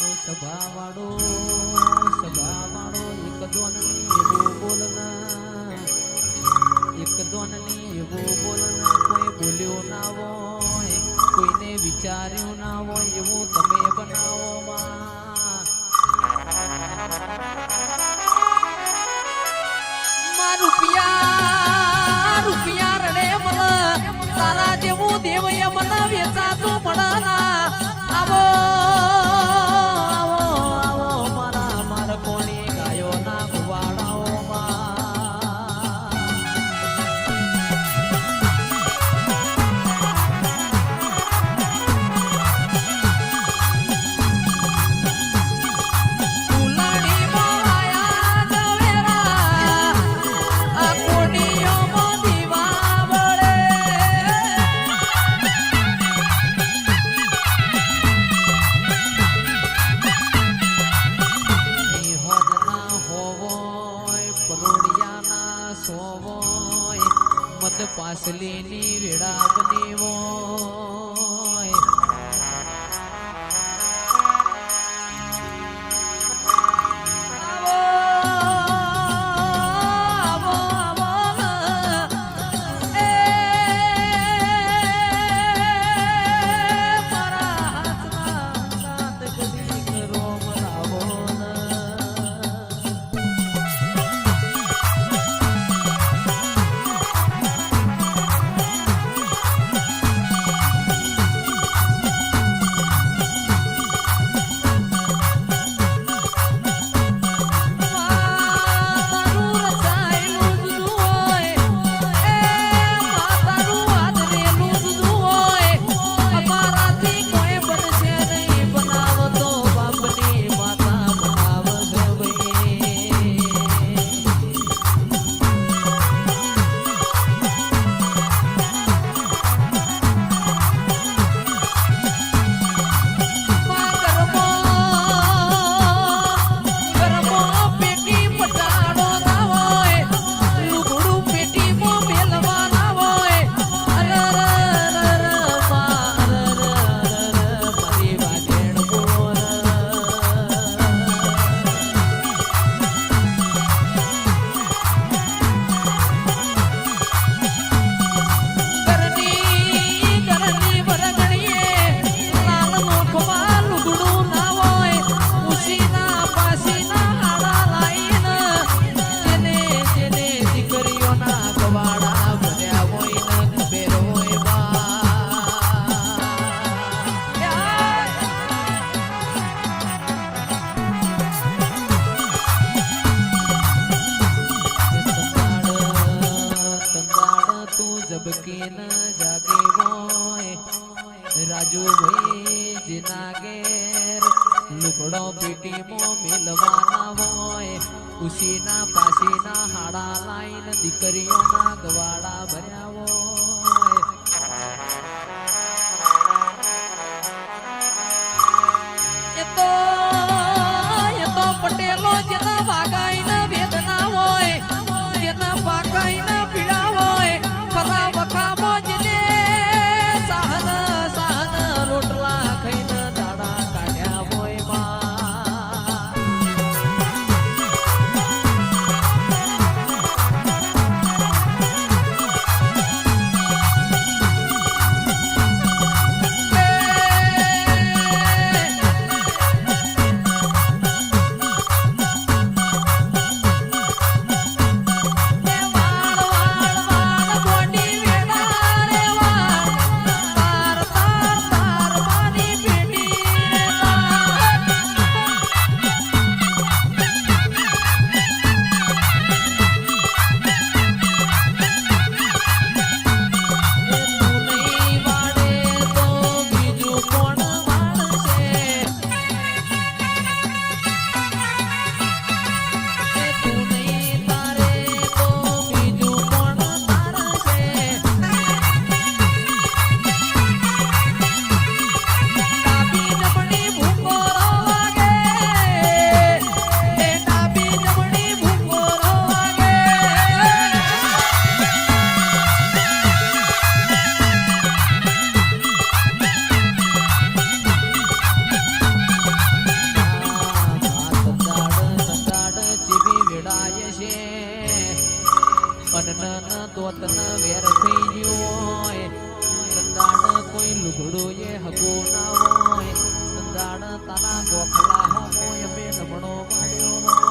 સભાવાળો સભાવાળો એક દોનને એવો બોલના એક દોનને એવો બોલના કોઈ બોલ્યો ના હોય, કોઈને વિચાર્યું ના હોય એવું તમે બનાવો માં. પાસલીની વેળા બનેવો ઝબકી ન જાગે હોય રાજુભાઈ જેના ઘેર લુકડો પેટીમાં મેલવાના હોય ઉશીના પાસીના હાડા લાઈન દીકરીઓના ગવાડા ભર્યા હોય તોતન વેર થઈ ગયું હોય સંદાડ કોઈ લુગડું એ હગો ના હોય સંદાડ તારા ગોખલા હોય બે નમણો માર્યો